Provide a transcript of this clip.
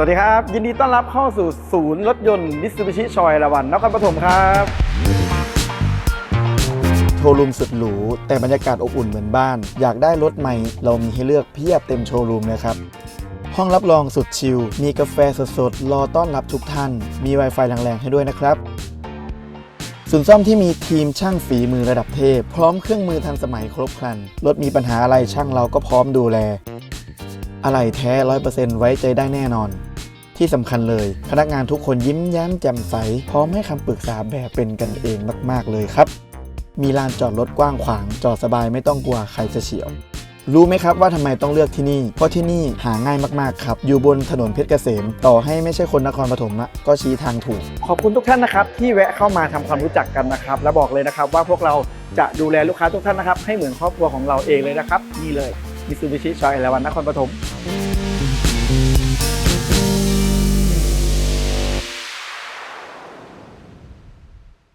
สวัสดีครับ ยินดีต้อนรับเข้าสู่ศูนย์รถยนต์มิตซูบิชิชอยละวันนครปฐมครับ โชว์รูมสุดหรู แต่บรรยากาศอบอุ่นเหมือนบ้าน อยากได้รถใหม่ เรามีให้เลือกเพียบเต็มโชว์รูมเลยครับ ห้องรับรองสุดชิล มีกาแฟสดๆ รอต้อนรับทุกท่าน มี Wi-Fi แรงๆ ให้ด้วยนะครับ ศูนย์ซ่อมที่มีทีมช่างฝีมือระดับเทพ พร้อมเครื่องมือทันสมัยครบครันรถมีปัญหาอะไรช่างเราก็พร้อมดูแล อะไรแท้100%ไว้ใจได้แน่นอน ที่สำคัญเลย พนักงานทุกคนยิ้มแย้มแจ่มใส พร้อมให้คำปรึกษาแบบเป็นกันเองมาก ๆ เลยครับ มีลานจอดรถกว้างขวาง จอดสบายไม่ต้องกลัวใครจะเฉียวรู้ไหมครับว่าทำไมต้องเลือกที่นี่ เพราะที่นี่หาง่ายมาก ๆ ครับ อยู่บนถนนเพชรเกษม ต่อให้ไม่ใช่คนนครปฐมอะก็ชี้ทางถูก ขอบคุณทุกท่านนะครับ ที่แวะเข้ามาทำความรู้จักกันนะครับ และบอกเลยนะครับว่าพวกเราจะดูแลลูกค้าทุกท่านนะครับ ให้เหมือนครอบครัวของเราเองเลยนะครับ นี่เลยมิซูบิชิชอยและวันนครปฐม